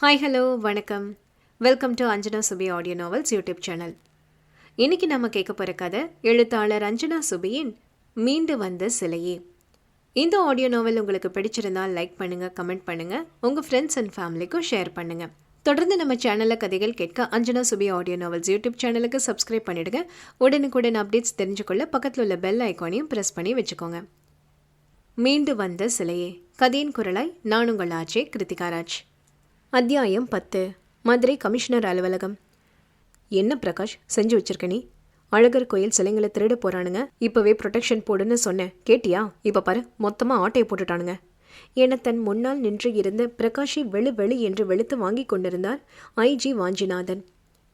Hi hello வணக்கம். Welcome to Anjana Subi audio novels YouTube channel இன்னைக்கு நம்ம கேட்க போகிற கதை எழுத்தாளர் அஞ்சனா சுபியின் மீண்டு வந்த சிலையே. இந்த ஆடியோ நாவல் உங்களுக்கு பிடிச்சிருந்தால் லைக் பண்ணுங்கள் கமெண்ட் பண்ணுங்கள் உங்கள் ஃப்ரெண்ட்ஸ் அண்ட் ஃபேமிலிக்கும் ஷேர் பண்ணுங்கள் தொடர்ந்து நம்ம சேனலில் கதைகள் கேட்க Anjana Subi audio novels YouTube சேனலுக்கு சப்ஸ்கிரைப் பண்ணிவிடுங்க உடனுக்குடன் அப்டேட்ஸ் தெரிஞ்சுக்கொள்ள பக்கத்தில் உள்ள பெல் ஐக்கானையும் ப்ரெஸ் பண்ணி வச்சுக்கோங்க. மீண்டு வந்த சிலையே. கதையின் குரலாய் நான் உங்கள் ஆச்சே கிருத்திகாராஜ் அத்தியாயம் பத்து. மதுரை கமிஷனர் அலுவலகம். என்ன பிரகாஷ்? செஞ்சு வச்சிருக்க நீ? அழகர் கோயில் சிலைங்களை திருட போறானுங்க. இப்பவே ப்ரொடெக்ஷன் போடுன்னு சொன்னேன். கேட்டியா? இப்ப பாரு மொத்தமா ஆட்டையை போட்டுட்டானுங்க. என தன் முன்னால் நின்று இருந்த பிரகாஷை வெளு வெளு என்று வெளுத்து வாங்கி கொண்டிருந்தார் ஐஜி வாஞ்சிநாதன்.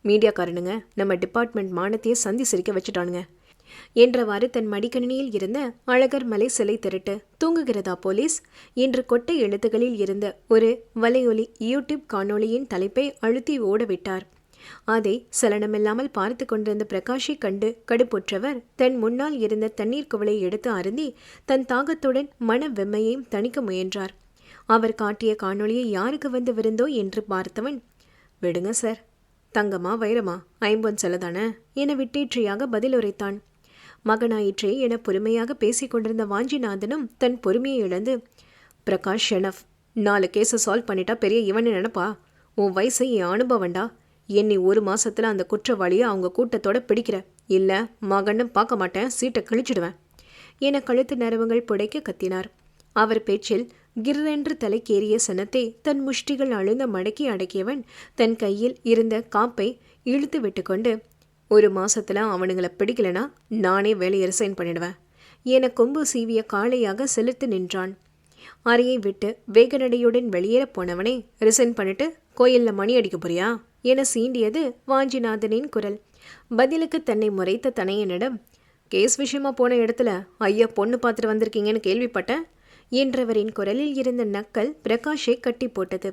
மீடியாக்காரனுங்க நம்ம டிபார்ட்மெண்ட் மானத்தையே சந்தி சிரிக்க வச்சுட்டானுங்க. என்றவாறு தன் மடிக்கணினியில் இருந்த அழகர் மலை சிலை திருட்டு தூங்குகிறதா போலீஸ்? என்று கொட்டை எழுத்துகளில் இருந்த ஒரு வலையொலி யூடியூப் காணொளியின் தலைப்பை அழுத்தி ஓடவிட்டார். அதை சலனமில்லாமல் பார்த்து கொண்டிருந்த பிரகாஷை கண்டு கடுப்புற்றவர் தன் முன்னால் இருந்த தண்ணீர் குவளை எடுத்து அருந்தி தன் தாகத்துடன் மன வெம்மையையும் தணிக்க முயன்றார். அவர் காட்டிய காணொளியை யாருக்கு வந்து விருந்தோ என்று பார்த்தவன் விடுங்க சார் தங்கமா வைரமா ஐம்பொன் செலதானே? என விட்டேற்றியாக பதில் உரைத்தான் மகனாயிற்றே என பொறுமையாக பேசிக் கொண்டிருந்த வாஞ்சிநாதனும் தன் பொறுமையை இழந்து பிரகாஷ் ஷெனஃப் நாலு கேஸை சால்வ் பண்ணிட்டா பெரிய இவனு நினப்பா? உன் வயசை என் அனுபவம்டா என்னை ஒரு மாசத்துல அந்த குற்றவாளியை அவங்க கூட்டத்தோட பிடிக்கிற. இல்ல மகன்னு பார்க்க மாட்டேன் சீட்டை கிழிச்சிடுவேன். என கழுத்து நரவுகள் புடைக்க கத்தினார். அவர் பேச்சில் கிர்ரென்று தலைக்கேறிய சனத்தை தன் முஷ்டிகள் அழுந்த மடக்கி அடக்கியவன் தன் கையில் இருந்த காப்பை இழுத்து விட்டுக்கொண்டு ஒரு மாதத்தில் அவனுங்களை பிடிக்கலனா நானே வேலையை ரிசைன் பண்ணிடுவேன். என கொம்பு சீவிய காளையாக செலுத்து நின்றான். அறையை விட்டு வேகநடையுடன் வெளியேற போனவனே ரிசைன் பண்ணிட்டு கோயிலில் மணி அடிக்க போறியா? என சீண்டியது வாஞ்சிநாதனின் குரல். பதிலுக்கு தன்னை முறைத்த தனையனிடம் கேஸ் விஷயமா போன இடத்துல ஐயா பொண்ணு பார்த்துட்டு வந்திருக்கீங்கன்னு கேள்விப்பட்டேன். என்றவரின் குரலில் இருந்த நக்கல் பிரகாஷை கட்டி போட்டது.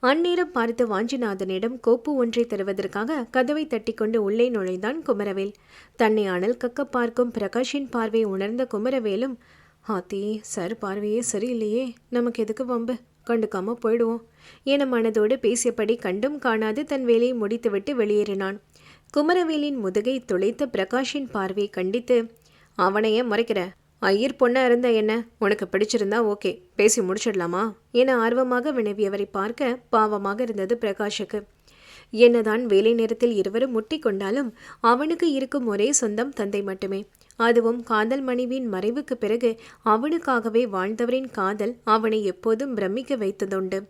அந்நேரம் பார்த்து வாஞ்சிநாதனிடம் கோப்பு ஒன்றை தருவதற்காக கதவை தட்டிக்கொண்டு உள்ளே நுழைந்தான் குமரவேல். தன்னை அனல் கக்க பார்க்கும் பிரகாஷின் பார்வை உணர்ந்த குமரவேலும் ஆத்தி சார் பார்வையே சரியில்லையே. நமக்கு எதுக்கு வம்பு? கண்டுக்காம போயிடுவோம் என மனதோடு பேசியபடி கண்டும் காணாது தன் வேலையை முடித்துவிட்டு வெளியேறினான். குமரவேலின் முதுகை துளைத்த பிரகாஷின் பார்வையை கண்டித்து அவனையே முறைக்கிற. ஐயர் பொண்ணா இருந்த என்ன? உனக்கு பிடிச்சிருந்தா ஓகே பேசி முடிச்சிடலாமா? என ஆர்வமாக வினவியவரை பார்க்க பாவமாக இருந்தது பிரகாஷுக்கு. என்னதான் வேலை நேரத்தில் இருவரும் முட்டி கொண்டாலும் அவனுக்கு இருக்கும் ஒரே சொந்தம் தந்தை மட்டுமே. அதுவும் காதல் மனைவியின் மறைவுக்கு பிறகு அவனுக்காகவே வாழ்ந்தவரின் காதல் அவனை எப்போதும் பிரமிக்க வைத்ததுண்டு.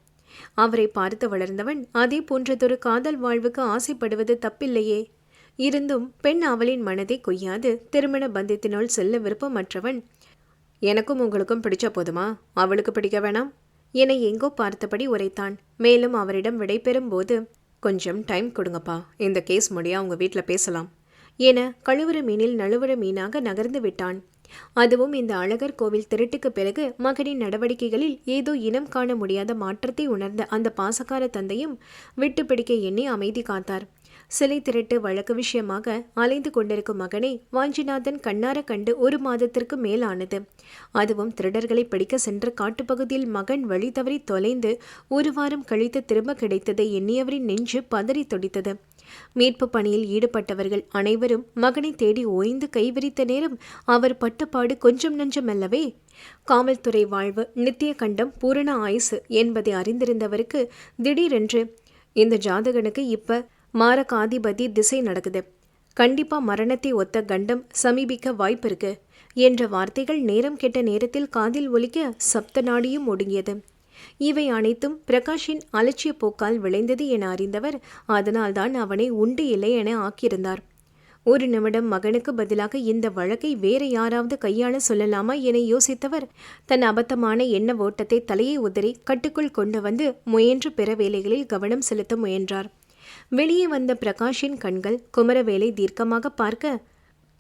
அவரை பார்த்து வளர்ந்தவன் அதே போன்றதொரு காதல் வாழ்வுக்கு ஆசைப்படுவது தப்பில்லையே. இருந்தும் பெண் அவளின் மனதை கொய்யாது திருமண பந்தத்தினுள் செல்ல விருப்பமற்றவன். எனக்கும் உங்களுக்கும் பிடிச்ச போதுமா? அவளுக்கு பிடிக்க வேணாம். என எங்கோ பார்த்தபடி உரைத்தான். மேலும் அவரிடம் விடைபெறும் போது கொஞ்சம் டைம் கொடுங்கப்பா. இந்த கேஸ் முடியா உங்க வீட்டில் பேசலாம். என கழுவுற மீனில் நழுவுற மீனாக நகர்ந்து விட்டான். அதுவும் இந்த அழகர் கோவில் திருட்டுக்கு பிறகு மகனின் நடவடிக்கைகளில் ஏதோ இனம் காண முடியாத மாற்றத்தை உணர்ந்த அந்த பாசக்கார தந்தையும் விட்டு பிடிக்க எண்ணி அமைதி காத்தார். சிலை திருட்டு வழக்கு விஷயமாக அலைந்து கொண்டிருக்கும் மகனை வாஞ்சிநாதன் கண்ணார கண்டு ஒரு மாதத்திற்கு மேலானது. அதுவும் திருடர்களை பிடிக்க சென்ற காட்டுப்பகுதியில் மகன் வழி தவறி தொலைந்து ஒரு வாரம் கழித்து திரும்ப கிடைத்ததை எண்ணியவரின் நெஞ்சு பதறி துடித்தது. மீட்பு பணியில் ஈடுபட்டவர்கள் அனைவரும் மகனை தேடி ஓய்ந்து கைவிரித்த நேரம் அவர் பட்டப்பாடு கொஞ்சம் நஞ்சமல்லவே. காவல்துறை வாழ்வு நித்திய கண்டம் பூரண ஆயுசு என்பதை அறிந்திருந்தவருக்கு திடீரென்று இந்த ஜாதகனுக்கு இப்ப மாரகாதிபதி திசை நடக்குது. கண்டிப்பா மரணத்தை ஒத்த கண்டம் சமீபிக்க வாய்ப்பு இருக்கு என்ற வார்த்தைகள் நேரம் கெட்ட நேரத்தில் காதில் ஒலிக்க சப்த நாடியும் ஒடுங்கியது. இவை அனைத்தும் பிரகாஷின் அலட்சிய போக்கால் விளைந்தது என அறிந்தவர் அதனால்தான் அவனை உண்டு இல்லை என ஆக்கியிருந்தார். ஒரு நிமிடம் மகனுக்கு பதிலாக இந்த வழக்கை வேற யாராவது கையாள சொல்லலாமா என யோசித்தவர் தன் அபத்தமான எண்ண ஓட்டத்தை தலையை உதறி கட்டுக்குள் கொண்டு வந்து முயன்று பிற வேலைகளில் கவனம் செலுத்த முயன்றார். வெளியே வந்த பிரகாஷின் கண்கள் குமரவேலை தீர்க்கமாக பார்க்க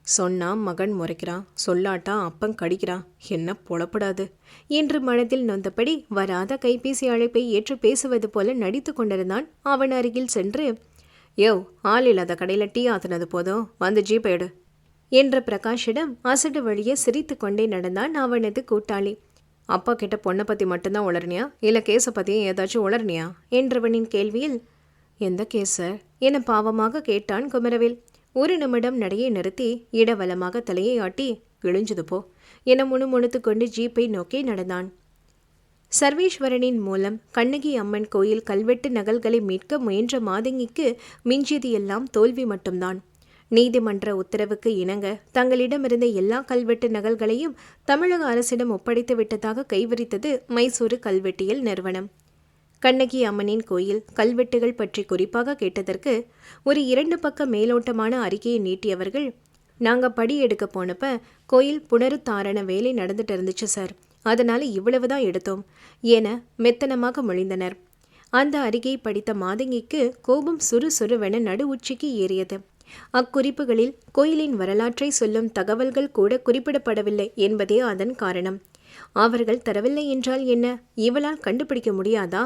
சொன்னா மகன் முறைக்கிறான் சொல்லாட்டா அப்பன் கடிக்கிறான் என்ன புலப்படாது என்று மனதில் நொந்தபடி வராத கைபேசி அழைப்பை ஏற்று பேசுவது போல நடித்து கொண்டிருந்தான் அவன் அருகில் சென்று யோ ஆள் இல்லாத கடையில் டீ ஆத்தினது போதும் வந்து ஜீப் எடு என்ற பிரகாஷிடம் அசடு வழியே சிரித்து கொண்டே நடந்தான் அவனது கூட்டாளி. அப்பா கிட்ட பொண்ணை பற்றி மட்டும்தான் உளர்னியா இல்லை கேஸை பற்றியும் ஏதாச்சும் உளர்னியா என்றவனின் கேள்வியில் எந்த கேஸ என பாவமாக கேட்டான் குமரவேல். ஒரு நிமிடம் நடையை நிறுத்தி இடவலமாக தலையை ஆட்டி கிழிஞ்சது போ என முணுமுணுத்து கொண்டு ஜீப்பை நோக்கி நடந்தான். சர்வேஸ்வரனின் மூலம் கண்ணகி அம்மன் கோயில் கல்வெட்டு நகல்களை மீட்க முயன்ற மாதங்கிக்கு மிஞ்சியது எல்லாம் தோல்வி மட்டும்தான். நீதிமன்ற உத்தரவுக்கு இணங்க தங்களிடமிருந்த எல்லா கல்வெட்டு நகல்களையும் தமிழக அரசிடம் ஒப்படைத்து விட்டதாக கைவிரித்தது மைசூரு கல்வெட்டியல் நிறுவனம். கண்ணகி அம்மனின் கோயில் கல்வெட்டுகள் பற்றி குறிப்பாக கேட்டதற்கு ஒரு இரண்டு பக்க மேலோட்டமான அறிக்கையை நீட்டியவர்கள் நாங்கள் படி எடுக்க போனப்ப கோயில் புனருத்தாரண வேலை நடந்துட்டு இருந்துச்சு சார். அதனால் இவ்வளவுதான் எடுத்தோம் என மெத்தனமாக மொழிந்தனர். அந்த அறிக்கையை படித்த மாதங்கிக்கு கோபம் சுறுசுறுவென நடு உச்சிக்கு ஏறியது. அக்குறிப்புகளில் கோயிலின் வரலாற்றை சொல்லும் தகவல்கள் கூட குறிப்பிடப்படவில்லை என்பதே அதன் காரணம். அவர்கள் தரவில்லை என்றால் என்ன? இவளால் கண்டுபிடிக்க முடியாதா?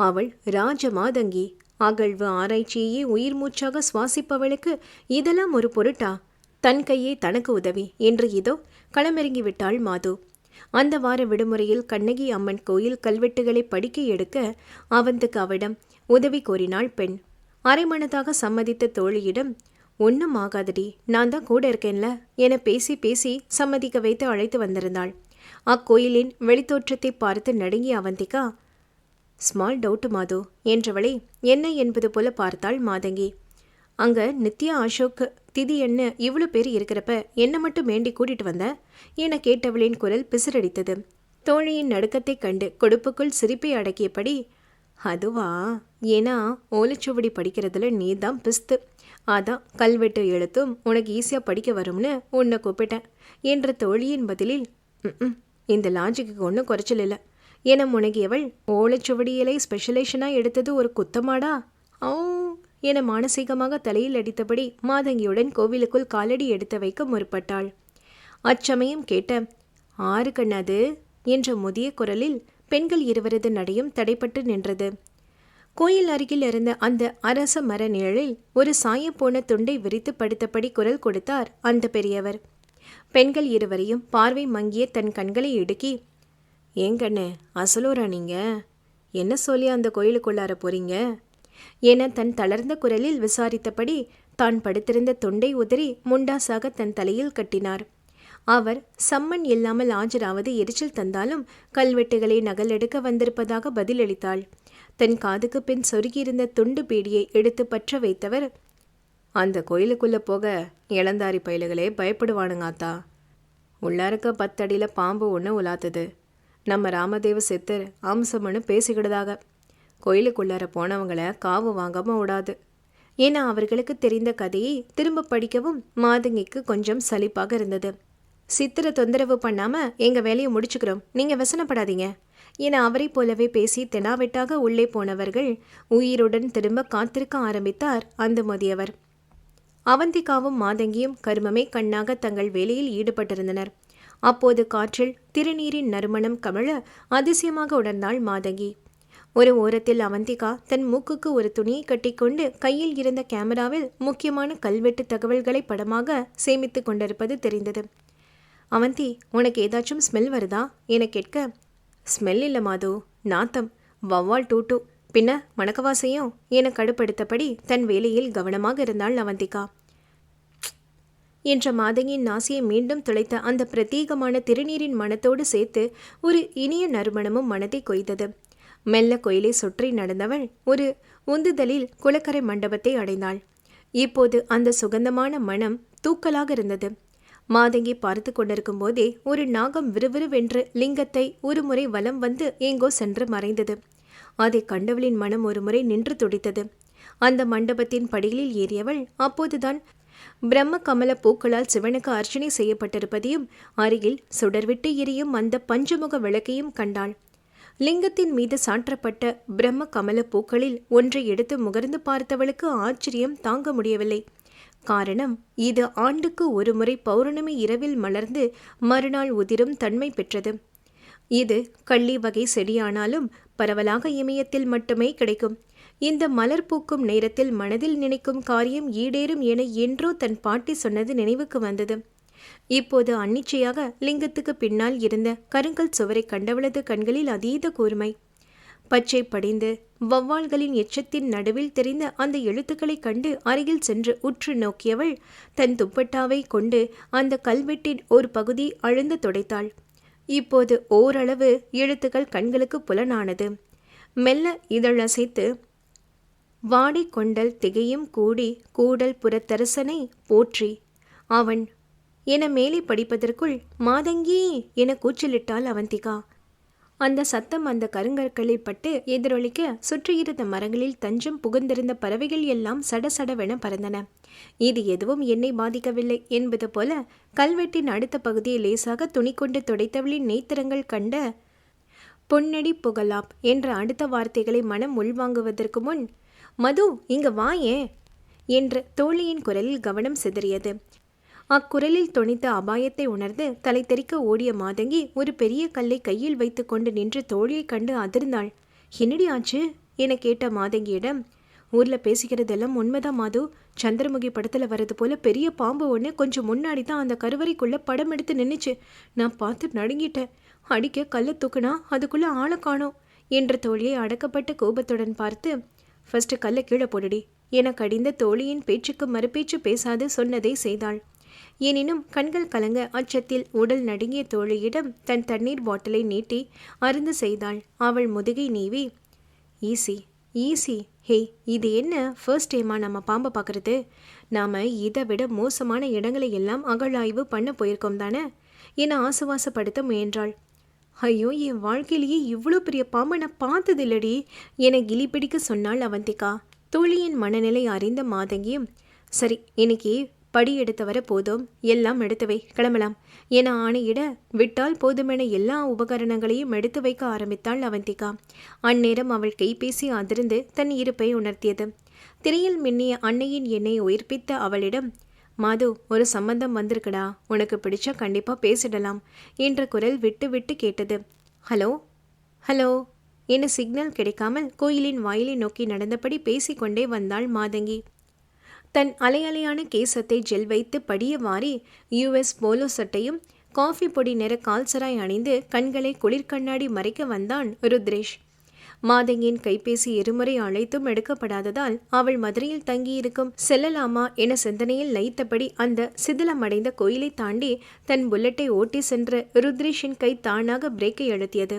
அவள் ராஜ மாதங்கி அகழ்வு ஆராய்ச்சியே உயிர் மூச்சாக சுவாசிப்பவளுக்கு இதெல்லாம் ஒரு பொருட்டா? தன் கையே தனக்கு உதவி. என்று இதோ களமிறங்கி விட்டாள் மாது. அந்த வார விடுமுறையில் கண்ணகி அம்மன் கோயில் கல்வெட்டுகளை படிக்க எடுக்க அவந்துக்கு அவளிடம் உதவி கோரினாள் பெண். அரைமனதாக சம்மதித்த தோழியிடம் ஒன்றும் ஆகாதடி. நான் தான் கூட இருக்கேன்ல என பேசி பேசி சம்மதிக்க வைத்து அழைத்து வந்திருந்தாள். அக்கோயிலின் வெளித்தோற்றத்தை பார்த்து நடுங்கிய அவந்திகா ஸ்மால் டவுட்டு மாது என்றவளே என்ன என்பது போல பார்த்தாள் மாதங்கி. அங்க நித்யா அசோக் திதி என்ன இவ்வளோ பேர் இருக்கிறப்ப என்ன மட்டும் வேண்டி கூட்டிட்டு வந்த? என கேட்டவளின் குரல் பிசிறடித்தது. தோழியின் நடுக்கத்தைக் கண்டு கொடுப்புக்குள் சிரிப்பை அடக்கியபடி அதுவா? ஏன்னா ஓலைச்சுவடி படிக்கிறதுல நீ தான் பிஸ்து. அதான் கல்வெட்டு எழுத்தும் உனக்கு ஈஸியாக படிக்க வரும்னு உன்னை கூப்பிட்டேன் என்ற தோழியின் பதிலில் இந்த லாஜிக்கு ஒன்றும் குறைச்சல் இல்லை. என முனகியவள் ஓலைச்சுவடியலை ஸ்பெஷலேஷனாக எடுத்தது ஒரு குத்தமாடா? ஓ என மானசீகமாக தலையில் அடித்தபடி மாதங்கியுடன் கோவிலுக்குள் காலடி எடுத்து வைக்க முற்பட்டாள். அச்சமயம் கேட்ட ஆறு கண்ணது? என்ற முதிய குரலில் பெண்கள் இருவரது நடையும் தடைப்பட்டு நின்றது. கோயில் அருகில் இருந்த அந்த அரச மர நிழலில் ஒரு சாயப்போன துண்டை விரித்து படுத்தபடி குரல் கொடுத்தார் அந்த பெரியவர். பெண்கள் இருவரையும் பார்வை மங்கிய தன் கண்களை இடுக்கி ஏங்கண்ணே கண்ணு அசலூரா நீங்கள் என்ன சொல்லி அந்த கோயிலுக்குள்ளார போறீங்க? என தன் தளர்ந்த குரலில் விசாரித்தபடி தான் படுத்திருந்த தொண்டை உதறி முண்டாசாக தன் தலையில் கட்டினார். அவர் சம்மன் இல்லாமல் ஆஜராவது எரிச்சல் தந்தாலும் கல்வெட்டுகளை நகலெடுக்க வந்திருப்பதாக பதிலளித்தாள். தன் காதுக்கு பின் சொருகியிருந்த துண்டு பீடியை எடுத்து பற்ற வைத்தவர் அந்த கோயிலுக்குள்ளே போக இளந்தாரி பயலுகளே பயப்படுவானுங்காத்தா உள்ளாருக்க பத்தடியில் பாம்பு ஒன்று உலாத்துது. நம்ம ராமதேவ சித்தர் அம்சம்னு பேசிக்கிடுதாக. கோயிலுக்குள்ளார போனவங்கள காவு வாங்காம விடாது. ஏன்னா அவர்களுக்கு தெரிந்த கதையை திரும்ப படிக்கவும் மாதங்கிக்கு கொஞ்சம் சலிப்பாக இருந்தது. சித்திர தொந்தரவு பண்ணாம எங்க வேலையை முடிச்சுக்கிறோம். நீங்க வசனப்படாதீங்க. என அவரை போலவே பேசி தெனாவெட்டாக உள்ளே போனவர்கள் உயிருடன் திரும்ப காத்திருக்க ஆரம்பித்தார் அந்த மோதியவர் அவந்திகாவும் மாதங்கியும் கருமமே கண்ணாக தங்கள் வேலையில் ஈடுபட்டிருந்தனர். அப்போது காற்றில் திருநீரின் நறுமணம் கமழ அதிசயமாக உணர்ந்தாள் மாதங்கி ஒரு ஓரத்தில் அவந்திகா தன் மூக்குக்கு ஒரு துணியை கட்டிக்கொண்டு கையில் இருந்த கேமராவில் முக்கியமான கல்வெட்டு தகவல்களை படமாக சேமித்துக் கொண்டிருப்பது தெரிந்தது. அவந்தி உனக்கு ஏதாச்சும் ஸ்மெல் வருதா? என கேட்க ஸ்மெல் இல்லை மாது நாத்தம் வவ்வால் டூட்டு பின்ன மணக்கவாசையும் என கடுப்படுத்தபடி தன் வேலையில் கவனமாக இருந்தாள் அவந்திகா. என்ற மாதங்கியின் நாசியை மீண்டும் துளைத்த அந்த பிரத்யேகமான திருநீரின் மனத்தோடு சேர்த்து ஒரு இனிய நறுமணமும் மனத்தை கொய்தது மெல்ல கோயிலை சுற்றி நடந்தவள் ஒரு உந்துதலில் குளக்கரை மண்டபத்தை அடைந்தாள். இப்போது அந்த சுகந்தமான மனம் தூக்கலாக இருந்தது. மாதங்கி பார்த்து கொண்டிருக்கும் போதே ஒரு நாகம் விறுவிறுவென்று லிங்கத்தை ஒருமுறை வலம் வந்து எங்கோ சென்று மறைந்தது. அதை கண்டவளின் மனம் ஒருமுறை நின்று துடித்தது. அந்த மண்டபத்தின் படிகளில் ஏறியவள் அப்போதுதான் பிரம்ம கமல பூக்களால் சிவனுக்கு அர்ச்சனை செய்யப்பட்டிருப்பதையும் அருகில் சுடர்விட்டு எரியும் அந்த பஞ்சமுக விளக்கையும் கண்டாள். லிங்கத்தின் மீது சாற்றப்பட்ட பிரம்ம கமல பூக்களில் ஒன்றை எடுத்து முகர்ந்து பார்த்தவளுக்கு ஆச்சரியம் தாங்க முடியவில்லை. காரணம் இது ஆண்டுக்கு ஒருமுறை பௌர்ணமி இரவில் மலர்ந்து மறுநாள் உதிரும் தன்மை பெற்றது. இது கள்ளி வகை செடியானாலும் பரவலாக இமயத்தில் மட்டுமே கிடைக்கும். இந்த மலர் பூக்கும் நேரத்தில் மனதில் நினைக்கும் காரியம் ஈடேறும் என என்றோ தன் பாட்டி சொன்னது நினைவுக்கு வந்தது. இப்போது அன்னிச்சையாக லிங்கத்துக்கு பின்னால் இருந்த கருங்கல் சுவரை கண்டவளது கண்களில் அதீத கூர்மை. பச்சை படிந்து வௌவால்களின் எச்சத்தின் நடுவில் தெரிந்த அந்த எழுத்துக்களைக் கண்டு அருகில் சென்று உற்று நோக்கியவள் தன் துப்பட்டாவை கொண்டு அந்த கல்வெட்டின் ஒரு பகுதி அழுந்து துடைத்தாள். இப்போது ஓரளவு எழுத்துக்கள் கண்களுக்கு புலனானது. மெல்ல இதழசைத்து வாடிக்கொண்டல் திகையும் கூடி கூடல் புறத்தரசனை போற்றி. அவன் என மேலே படிப்பதற்குள் மாதங்கி என கூச்சலிட்டாள் அவந்திகா. அந்த சத்தம் அந்த கருங்கற்களில் பட்டு எதிரொலிக்க சுற்றியிருந்த மரங்களில் தஞ்சம் புகுந்திருந்த பறவைகள் எல்லாம் சடசடவென பறந்தன. இது எதுவும் என்னை பாதிக்கவில்லை என்பது போல கல்வெட்டின் அடுத்த பகுதியை லேசாக துணி கொண்டு துடைத்தவளின் நேத்திரங்கள் கண்ட பொன்னடி புகலாப் என்ற அடுத்த வார்த்தைகளை மனம் உள்வாங்குவதற்கு முன் மது இங்க வாயே என்ற தோழியின் குரலில் கவனம் சிதறியது. அக்குரலில் தொனித்த அபாயத்தை உணர்ந்து தலை தெறிக்க ஓடிய மாதங்கி ஒரு பெரிய கல்லை கையில் வைத்துக்கொண்டு நின்று தோழியை கண்டு அதிர்ந்தாள். என்னடி ஆச்சு? என கேட்ட மாதங்கியிடம். ஊர்ல பேசிக்கிறதெல்லாம் உண்மைதான் மாது? சந்திரமுகி படத்துல வர்றது போல பெரிய பாம்பு ஒன்று கொஞ்சம் முன்னாடி தான் அந்த கருவறைக்குள்ள படம் எடுத்து நின்றுச்சு நான் பார்த்து நடுங்கிட்டேன். அடிக்க கல்லை தூக்குனா அதுக்குள்ள ஆளை காணோம் என்ற தோழியை அடக்கப்பட்ட கோபத்துடன் பார்த்து ஃபர்ஸ்ட் கல்லை கீழே போடுடி. என கடிந்த தோழியின் பேச்சுக்கு மறுபேச்சு பேசாது சொன்னதை செய்தாள். எனினும் கண்கள் கலங்க அச்சத்தில் உடல் நடுங்கிய தோழியிடம் தன் தண்ணீர் பாட்டிலை நீட்டி அருந்து செய்தாள். அவள் முதுகை நீவி ஈஸி ஈஸி ஹே இது என்ன ஃபர்ஸ்ட் டைமா நம்ம பாம்பை பார்க்குறது நாம் இதை விட மோசமான இடங்களை எல்லாம் அகழாய்வு பண்ண போயிருக்கோம் தானே? என ஆசுவாசப்படுத்த முயன்றாள். ஐயோ என் வாழ்க்கையிலேயே இவ்வளோ பெரிய பாம்பை நான் பார்த்ததில்லடி என கிளி பிடிக்க சொன்னாள் அவந்திகா. தோழியின் மனநிலை அறிந்த மாதங்கியும் சரி இன்னைக்கு படி எடுத்து வர போதும் எல்லாம் எடுத்துவை கிளம்பலாம் என ஆணையிட விட்டால் போதுமென எல்லா உபகரணங்களையும் எடுத்து வைக்க ஆரம்பித்தாள் அவந்திகா. அந்நேரம் அவள் கைபேசி அதிர்ந்து தன் இருப்பை உணர்த்தியது. திரையில் மின்னிய அன்னையின் எண்ணெய் உயிர்ப்பித்த அவளிடம் மாது ஒரு சம்பந்தம் வந்திருக்குடா. உனக்கு பிடிச்சா கண்டிப்பாக பேசிடலாம் என்ற குரல் விட்டு விட்டு கேட்டது. ஹலோ? ஹலோ? என சிக்னல் கிடைக்காமல் கோயிலின் வாயிலை நோக்கி நடந்தபடி பேசிக்கொண்டே வந்தாள் மாதங்கி. தன் அலையலையான கேசத்தை ஜெல் வைத்து படிய வாரி யுஎஸ் போலோ சட்டையும் காஃபி பொடி நிற கால்சராய் அணிந்து கண்களை குளிர்கண்ணாடி மறைக்க வந்தான் ருத்ரேஷ். மாதங்கியின் கைபேசி இருமுறை அழைத்தும் எடுக்கப்படாததால் அவள் மதுரையில் தங்கியிருக்கும் செல்லலாமா என சிந்தனையில் லைத்தபடி அந்த சிதிலமடைந்த கோயிலை தாண்டி தன் புல்லட்டை ஓட்டி சென்ற ருத்ரேஷின் கை தானாக பிரேக்கை அழுத்தியது.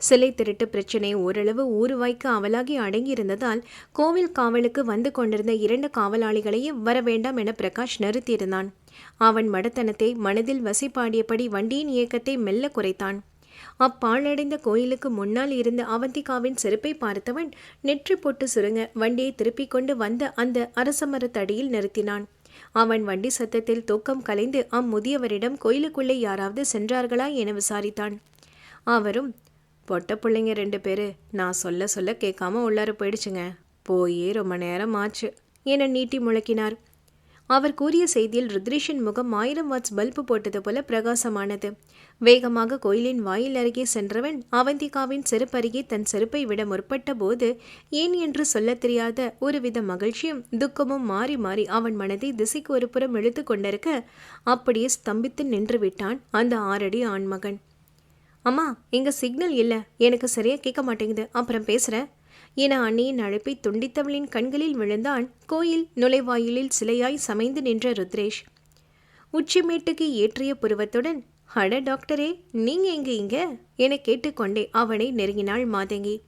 சிலை திருட்டு பிரச்சினை ஓரளவு ஊறுவாய்க்கு அவலாகி அடங்கியிருந்ததால் கோவில் காவலுக்கு வந்து கொண்டிருந்த இரண்டு காவலாளிகளையும் வர வேண்டாம் என பிரகாஷ் நிறுத்தியிருந்தான். அவன் மடத்தனத்தை மனதில் வசிப்பாடியபடி வண்டியின் இயக்கத்தை மெல்ல குறைத்தான். அப்பாழடைந்த கோயிலுக்கு முன்னால் இருந்த அவந்திகாவின் செருப்பை பார்த்தவன் நெற்றி போட்டு சுருங்க வண்டியை திருப்பிக் கொண்டு வந்த அந்த அரசமரத்தடியில் நிறுத்தினான். அவன் வண்டி சத்தத்தில் தூக்கம் கலைந்து அம்முதியவரிடம் கோயிலுக்குள்ளே யாராவது சென்றார்களா என விசாரித்தான். அவரும் பொட்ட பிள்ளைங்க ரெண்டு பேர் நான் சொல்ல சொல்ல கேட்காம உள்ளார போயிடுச்சுங்க. போயே ரொம்ப நேரம் ஆச்சு என நீட்டி முழக்கினார். அவர் கூறிய செய்தியில் ருத்ரேஷின் முகம் ஆயிரம் வாட்ஸ் பல்பு போட்டது போல பிரகாசமானது. வேகமாக கோயிலின் வாயில் அருகே சென்றவன் அவந்திகாவின் செருப்பருகே தன் செருப்பை விட முற்பட்ட போது ஏன் என்று சொல்ல தெரியாத ஒருவித மகிழ்ச்சியும் துக்கமும் மாறி மாறி அவன் மனதை திசைக்கு ஒரு புறம் இழுத்து கொண்டிருக்க அப்படியே ஸ்தம்பித்து நின்று விட்டான் அந்த ஆறடி ஆண்மகன். அம்மா இங்க சிக்னல் இல்லை. எனக்கு சரியா கேட்க மாட்டேங்குது. அப்புறம் பேசுறேன். என அண்ணியின் அழைப்பை துண்டித்தவளின் கண்களில் விழுந்தான் கோயில் நுழைவாயிலில் சிலையாய் சமைந்து நின்ற ருத்ரேஷ். உச்சிமேட்டுக்கு ஏற்றிய புருவத்துடன் அட டாக்டரே நீங்க எங்க இங்க? என கேட்டுக்கொண்டே அவனை நெருங்கினாள் மாதங்கி.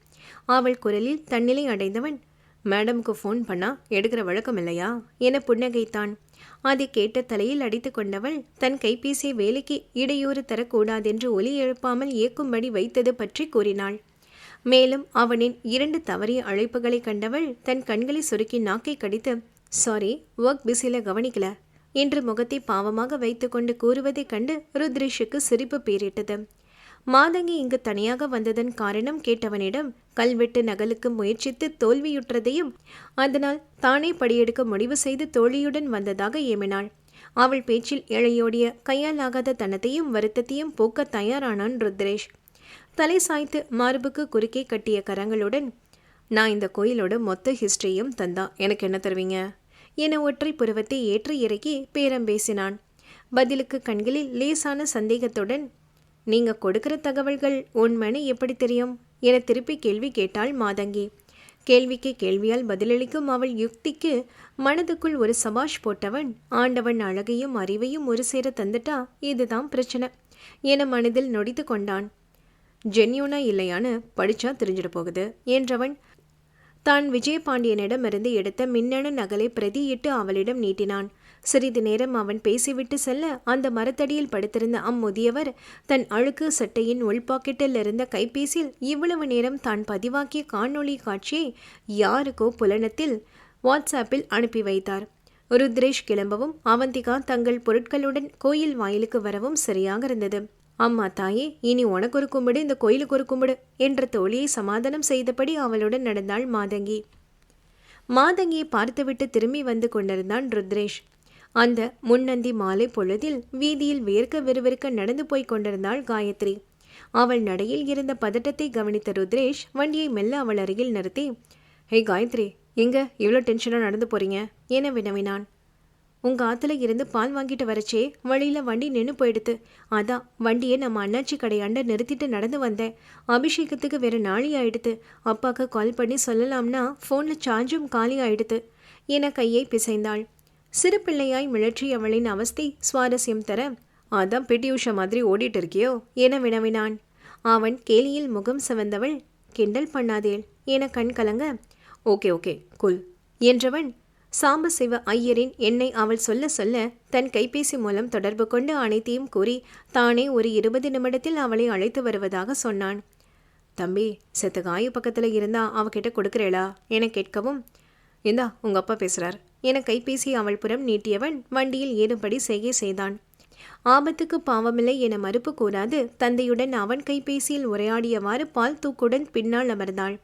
அவள் குரலில் தன்னிலை அடைந்தவன் மேடமுக்கு ஃபோன் பண்ணா எடுக்கிற வழக்கம் இல்லையா? என புன்னகைத்தான். அதை கேட்ட தலையில் அடித்து கொண்டவள் தன் கைபேசியை வேலைக்கு இடையூறு தரக்கூடாதென்று ஒலி எழுப்பாமல் இயக்கும்படி வைத்தது பற்றி கூறினாள். மேலும் அவனின் இரண்டு தவறிய அழைப்புகளை கண்டவள் தன் கண்களை சுருக்கி நாக்கை கடித்து சாரி ஒர்க் பிஸியில் கவனிக்கல. என்று முகத்தை பாவமாக வைத்துக்கொண்டு கூறுவதைக் கண்டு ருத்ரேஷுக்கு சிரிப்பு பேரிட்டது. மாதங்கி இங்கு தனியாக வந்ததன் காரணம் கேட்டவனிடம் கல்வெட்டு நகலுக்கு முயற்சித்து தோல்வியுற்றதையும் அதனால் தானே படியெடுக்க முடிவு செய்து தோழியுடன் வந்ததாக ஏமினாள். அவள் பேச்சில் இழையோடிய கையாலாகாத தனத்தையும் வருத்தத்தையும் போக்க தயாரானான் ருத்ரேஷ். தலை சாய்த்து மார்புக்கு குறுக்கே கட்டிய கரங்களுடன் நான் இந்த கோயிலோட மொத்த ஹிஸ்டரியும் தந்தான். எனக்கு என்ன தருவீங்க? என ஒற்றை புருவத்தை ஏற்றி இறக்கி பேரம் பேசினான். பதிலுக்கு கண்களில் லேசான சந்தேகத்துடன் நீங்க கொடுக்கிற தகவல்கள் உண்மைன்னு எப்படி தெரியும்? என திருப்பி கேள்வி கேட்டாள் மாதங்கி. கேள்விக்கு கேள்வியால் பதிலளிக்கும் அவள் யுக்திக்கு மனதுக்குள் ஒரு சபாஷ் போட்டவன் ஆண்டவன் அழகையும் அறிவையும் ஒரு சேர தந்துட்டா இதுதான் பிரச்சனை என மனதில் நொடித்து கொண்டான். ஜென்யூனா இல்லையான்னு படிச்சா தெரிஞ்சிட போகுது. என்றவன் தான் விஜயபாண்டியனிடமிருந்து எடுத்த மின்னணு நகலை பிரதியிட்டு அவளிடம் நீட்டினான். சிறிது நேரம் அவன் பேசிவிட்டு செல்ல அந்த மரத்தடியில் படுத்திருந்த அம்முதியவர் தன் அழுக்கு சட்டையின் உள்பாக்கெட்டில் இருந்த கைபேசியில் இவ்வளவு நேரம் தான் பதிவாக்கிய காணொளி காட்சியை யாருக்கோ புலனத்தில் வாட்ஸ்ஆப்பில் அனுப்பி வைத்தார். ருத்ரேஷ் கிளம்பவும் அவந்திகா தங்கள் பொருட்களுடன் கோயில் வாயிலுக்கு வரவும் சரியாக இருந்தது. அம்மா தாயே இனி உனக்கு ஒரு கும்பிடு இந்த கோயிலுக்கு ஒரு கும்பிடு என்ற தோழியை சமாதானம் செய்தபடி அவளுடன் நடந்தாள் மாதங்கி. மாதங்கியை பார்த்துவிட்டு திரும்பி வந்து கொண்டிருந்தான் ருத்ரேஷ். அந்த முன்னந்தி மாலை பொழுதில் வீதியில் வேர்க்க விறுவிற்க நடந்து போய்க் கொண்டிருந்தாள் காயத்ரி. அவள் நடையில் இருந்த பதட்டத்தை கவனித்த ருத்ரேஷ் வண்டியை மெல்ல அவள் அருகில் நிறுத்தி ஹே காயத்ரி எங்க இவ்வளோ டென்ஷனாக நடந்து போறீங்க? என வினவினான். உங்க ஆத்துல இருந்து பால் வாங்கிட்டு வரச்சே வழியில வண்டி நின்று போயிடுது அதான் வண்டியை நம்ம அண்ணாச்சி கடையாண்ட நிறுத்திட்டு நடந்து வந்தேன். அபிஷேகத்துக்கு வேற நாளி ஆயிடுது அப்பாக்கு கால் பண்ணி சொல்லலாம்னா ஃபோனில் சார்ஜும் காலி ஆயிடுது என கையை பிசைந்தாள். சிறு பிள்ளையாய் மிளற்றி அவளின் அவஸ்தை சுவாரஸ்யம் தர அதான் பிடி உஷா மாதிரி ஓடிட்டு இருக்கியோ? என வினவினான். அவன் கேலியில் முகம் சிவந்தவள் கிண்டல் பண்ணாதேள் என கண் கலங்க ஓகே ஓகே குல் என்றவன் சாம்பசிவ ஐயரின் எண்ணை அவள் சொல்ல சொல்ல தன் கைபேசி மூலம் தொடர்பு கொண்டு அனைத்தையும் கூறி தானே ஒரு இருபது நிமிடத்தில் அவளை அழைத்து வருவதாக சொன்னான். தம்பி செத்த காயு பக்கத்தில் இருந்தா அவகிட்ட கொடுக்குறேளா? என கேட்கவும் இந்தா உங்க அப்பா பேசுறார். என கைபேசி அவள் புறம் நீட்டியவன் வண்டியில் ஏறும்படி செய்கை செய்தான். ஆபத்துக்கு பாவமில்லை என மறுப்பு கூறாது தந்தையுடன் அவன் கைபேசியில் உரையாடியவாறு பால் தூக்குடன் பின்னால் அமர்ந்தாள்.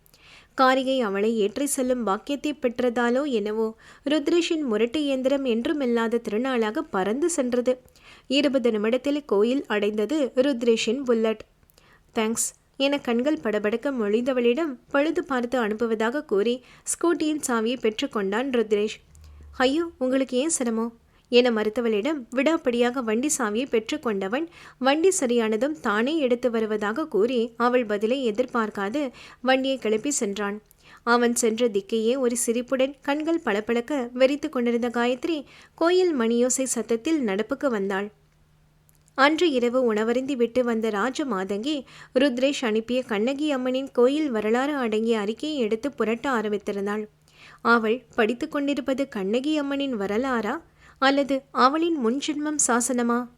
காரிகை அவளை ஏற்றி செல்லும் பாக்கியத்தை பெற்றதாலோ என்னவோ ருத்ரேஷின் முரட்டு இயந்திரம் என்றுமில்லாத திருநாளாக பறந்து சென்றது. இருபது நிமிடத்தில் கோயில் அடைந்தது ருத்ரேஷின் புல்லட். தேங்க்ஸ் என கண்கள் படபடக்க மொழிந்தவளிடம் பழுது பார்த்து அனுப்புவதாக கூறி ஸ்கூட்டியின் சாவியை பெற்றுக்கொண்டான் ருத்ரேஷ். ஐயோ உங்களுக்கு ஏன் சிரமம்? என மறுத்தவளிடம் விடாப்படியாக வண்டி சாவியை பெற்றுக்கொண்டவன் வண்டி சரியானதும் தானே எடுத்து வருவதாக கூறி அவள் பதிலை எதிர்பார்க்காது வண்டியை கிளப்பி சென்றான். அவன் சென்ற திக்கையே ஒரு சிரிப்புடன் கண்கள் பளபளக்க வெறித்து கொண்டிருந்த காயத்ரி கோயில் மணியோசை சத்தத்தில் நடப்புக்கு வந்தாள். அன்று இரவு உணவருந்தி விட்டு வந்த ராஜ மாதங்கி ருத்ரேஷ் அனுப்பிய கண்ணகி அம்மனின் கோயில் வரலாறு அடங்கிய அறிக்கையை எடுத்து புரட்ட ஆரம்பித்திருந்தாள். அவள் படித்து கொண்டிருப்பது கண்ணகி அம்மனின் வரலாறா? அல்லது அவளின் முன்ஜென்மம் சாசனமா?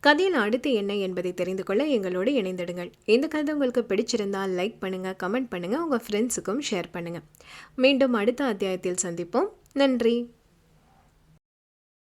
கதையில் அடுத்து என்ன என்பதை தெரிந்து கொள்ள எங்களோடு இணைந்திடுங்கள். இந்த கதை உங்களுக்கு பிடிச்சிருந்தால் லைக் பண்ணுங்கள் கமெண்ட் பண்ணுங்கள் உங்கள் ஃப்ரெண்ட்ஸுக்கும் ஷேர் பண்ணுங்கள் மீண்டும் அடுத்த அத்தியாயத்தில் சந்திப்போம். நன்றி.